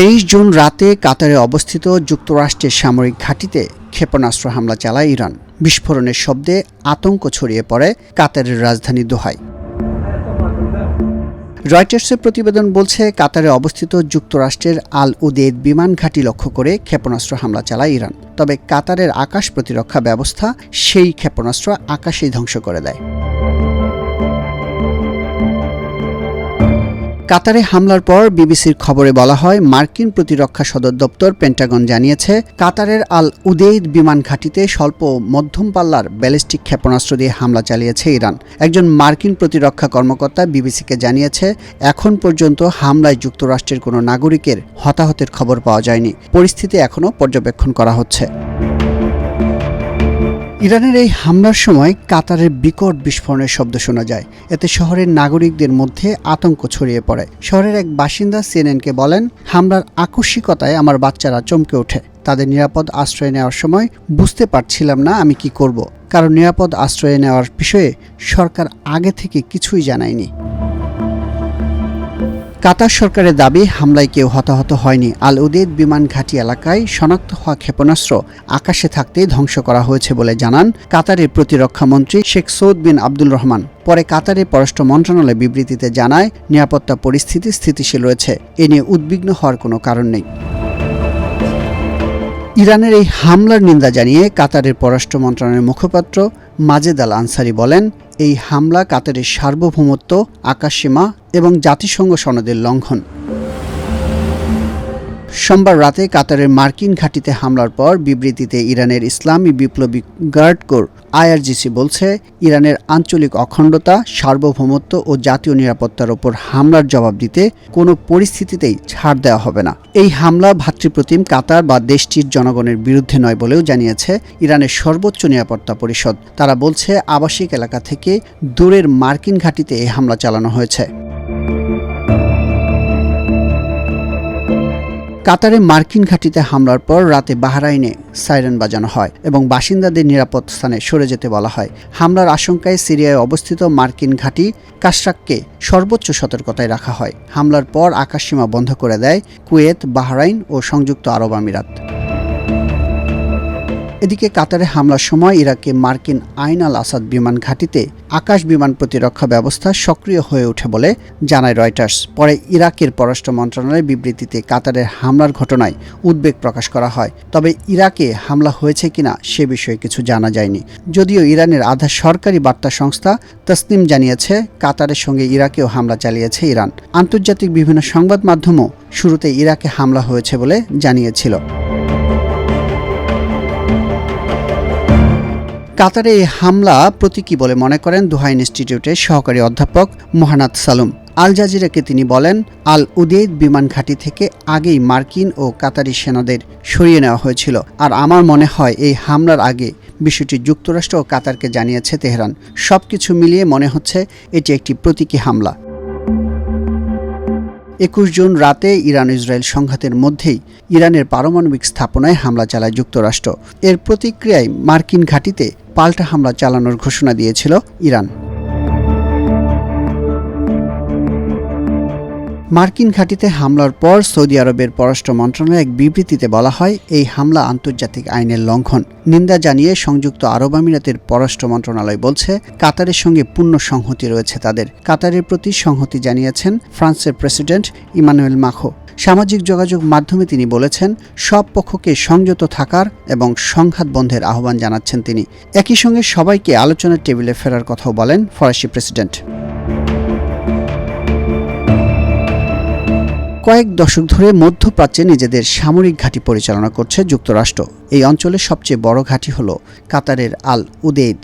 তেইশ জুন রাতে কাতারে অবস্থিত যুক্তরাষ্ট্রের সামরিক ঘাঁটিতে ক্ষেপণাস্ত্র হামলা চালায় ইরান। বিস্ফোরণের শব্দে আতঙ্ক ছড়িয়ে পড়ে কাতারের রাজধানী দোহায়। রয়টার্সের প্রতিবেদন বলছে, কাতারে অবস্থিত যুক্তরাষ্ট্রের আল উদেদ বিমান ঘাঁটি লক্ষ্য করে ক্ষেপণাস্ত্র হামলা চালায় ইরান। তবে কাতারের আকাশ প্রতিরক্ষা ব্যবস্থা সেই ক্ষেপণাস্ত্র আকাশেই ধ্বংস করে দেয়। কাতারে হামলার পর বিবিসির খবরে বলা হয়, মার্কিন প্রতিরক্ষা সদর দপ্তর পেন্টাগন জানিয়েছে, কাতারের আল উদেইদ বিমান ঘাঁটিতে স্বল্প মধ্যম পাল্লার ব্যালিস্টিক ক্ষেপণাস্ত্র দিয়ে হামলা চালিয়েছে ইরান। একজন মার্কিন প্রতিরক্ষা কর্মকর্তা বিবিসিকে জানিয়েছে, এখন পর্যন্ত হামলায় যুক্তরাষ্ট্রের কোনো নাগরিকের হতাহতের খবর পাওয়া যায়নি। পরিস্থিতি এখনও পর্যবেক্ষণ করা হচ্ছে। ইরানের এই হামলার সময় কাতারের বিকট বিস্ফোরণের শব্দ শোনা যায়। এতে শহরের নাগরিকদের মধ্যে আতঙ্ক ছড়িয়ে পড়ে। শহরের এক বাসিন্দা সিএনএনকে বলেন, হামলার আকস্মিকতায় আমার বাচ্চারা চমকে ওঠে। তাদের নিরাপদ আশ্রয় নেওয়ার সময় বুঝতে পারছিলাম না আমি কি করব। কারণ নিরাপদ আশ্রয় নেওয়ার বিষয়ে সরকার আগে থেকে কিছুই জানায়নি। কাতার সরকারের দাবি, হামলায় কেউ হতাহত হয়নি। আল উদেদ বিমান ঘাঁটি এলাকায় শনাক্ত হওয়া ক্ষেপণাস্ত্র আকাশে থাকতেই ধ্বংস করা হয়েছে বলে জানান কাতারের প্রতিরক্ষা মন্ত্রী শেখ সৌদ বিন আব্দুল রহমান। পরে কাতারের পররাষ্ট্র মন্ত্রণালয় বিবৃতিতে জানায়, নিরাপত্তা পরিস্থিতি স্থিতিশীল রয়েছে। এ নিয়ে উদ্বিগ্ন হওয়ার কোনো কারণ নেই। ইরানের এই হামলার নিন্দা জানিয়ে কাতারের পররাষ্ট্র মন্ত্রণালয়ের মুখপাত্র মাজেদ আল আনসারি বলেন এই হামলা কাতারের সার্বভৌমত্ব, আকাশসীমা এবং জাতিসংঘ সনদের লঙ্ঘন। সোমবার রাতে কাতারের মার্কিন ঘাঁটিতে হামলার পর বিবৃতিতে ইরানের ইসলামী বিপ্লবী গার্ড কোর আইআরজিসি বলছে, ইরানের আঞ্চলিক অখণ্ডতা, সার্বভৌমত্ব ও জাতীয় নিরাপত্তার ওপর হামলার জবাব দিতে কোনো পরিস্থিতিতেই ছাড় দেওয়া হবে না। এই হামলা ভাতৃপ্রতিম কাতার বা দেশটির জনগণের বিরুদ্ধে নয় বলেও জানিয়েছে ইরানের সর্বোচ্চ নিরাপত্তা পরিষদ। তারা বলছে, আবাসিক এলাকা থেকে দূরের মার্কিন ঘাঁটিতে এই হামলা চালানো হয়েছে। কাতারে মার্কিন ঘাঁটিতে হামলার পর রাতে বাহরাইনে সাইরেন বাজানো হয় এবং বাসিন্দাদের নিরাপদ স্থানে সরে যেতে বলা হয়। হামলার আশঙ্কায় সিরিয়ায় অবস্থিত মার্কিন ঘাঁটি কাশরাককে সর্বোচ্চ সতর্কতায় রাখা হয়। হামলার পর আকাশসীমা বন্ধ করে দেয় কুয়েত, বাহরাইন ও সংযুক্ত আরব আমিরাত। এদিকে কাতারে হামলার সময় ইরাকে মার্কিন আইন আল আসাদ বিমান ঘাঁটিতে আকাশ বিমান প্রতিরক্ষা ব্যবস্থা সক্রিয় হয়ে ওঠে বলে জানায় রয়টার্স। পরে ইরাকের পররাষ্ট্র মন্ত্রণালয়ের বিবৃতিতে কাতারের হামলার ঘটনায় উদ্বেগ প্রকাশ করা হয়। তবে ইরাকে হামলা হয়েছে কিনা সে বিষয়ে কিছু জানা যায়নি। যদিও ইরানের আধা সরকারি বার্তা সংস্থা তসনিম জানিয়েছে, কাতারের সঙ্গে ইরাকেও হামলা চালিয়েছে ইরান। আন্তর্জাতিক বিভিন্ন সংবাদ মাধ্যমও শুরুতে ইরাকে হামলা হয়েছে বলে জানিয়েছিল। কাতারে এই হামলা প্রতীকী বলে মনে করেন দোহা ইনস্টিটিউটের সহকারী অধ্যাপক মোহানাদ সালুম। আল জাজিরাকে তিনি বলেন, আল উদেদ বিমান ঘাঁটি থেকে আগেই মার্কিন ও কাতারি সেনাদের সরিয়ে নেওয়া হয়েছিল। আর আমার মনে হয় এই হামলার আগে বিষয়টি যুক্তরাষ্ট্র ও কাতারকে জানিয়েছে তেহরান। সব কিছু মিলিয়ে মনে হচ্ছে এটি একটি প্রতীকী হামলা। একুশ জুন রাতে ইরান ইসরায়েল সংঘাতের মধ্যেই ইরানের পারমাণবিক স্থাপনায় হামলা চালায় যুক্তরাষ্ট্র। এর প্রতিক্রিয়ায় মার্কিন ঘাঁটিতে পাল্টা হামলা চালানোর ঘোষণা দিয়েছিল ইরান। মার্কিন ঘাঁটিতে হামলার পর সৌদি আরবের পররাষ্ট্র মন্ত্রণালয়ের এক বিবৃতিতে বলা হয়, এই হামলা আন্তর্জাতিক আইনের লঙ্ঘন। নিন্দা জানিয়ে সংযুক্ত আরব আমিরাতের পররাষ্ট্র মন্ত্রণালয় বলছে, কাতারের সঙ্গে পূর্ণ সংহতি রয়েছে তাদের। কাতারের প্রতি সংহতি জানিয়েছেন ফ্রান্সের প্রেসিডেন্ট ইমানুয়েল মাখো। সামাজিক যোগাযোগ মাধ্যমে তিনি বলেছেন, সব পক্ষকে সংযত থাকার এবং সংঘাত বন্ধের আহ্বান জানাচ্ছেন তিনি। একই সঙ্গে সবাইকে আলোচনার টেবিলে ফেরার কথাও বলেন ফরাসি প্রেসিডেন্ট। কয়েক দশক ধরে মধ্যপ্রাচ্যে নিজেদের সামরিক ঘাঁটি পরিচালনা করছে যুক্তরাষ্ট্র। এই অঞ্চলের সবচেয়ে বড় ঘাঁটি হল কাতারের আল উদেদ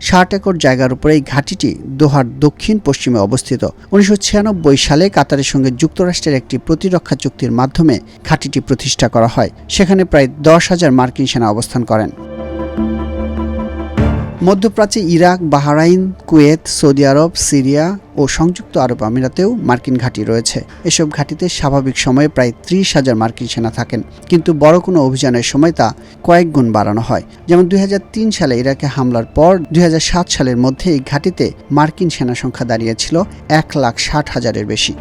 ষাট একর জায়গার উপরে এই ঘাঁটিটি দোহার দক্ষিণ পশ্চিমে অবস্থিত। উনিশশো ছিয়ানব্বই সালে কাতারের সঙ্গে যুক্তরাষ্ট্রের একটি প্রতিরক্ষা চুক্তির মাধ্যমে ঘাঁটিটি প্রতিষ্ঠা করা হয়। সেখানে প্রায় দশ হাজার মার্কিন সেনা অবস্থান করেন। মধ্যপ্রাচ্যে Iraq, Bahrain, Kuwait, Saudi Arab, Syria ও সংযুক্ত আরব আমিরাতেও মার্কিন ঘাঁটি রয়েছে। এসব ঘাঁটিতে স্বাভাবিক সময়ে প্রায় ত্রিশ হাজার মার্কিন সেনা থাকেন। কিন্তু বড় কোনো অভিযানের সময় তা কয়েক গুণ বাড়ানো হয়। যেমন দুই হাজার তিন সালে ইরাকে হামলার পর দুই হাজার সাত সালের মধ্যে এই ঘাঁটিতে মার্কিন সেনা সংখ্যা দাঁড়িয়েছিল এক লাখ ষাট হাজারের বেশি।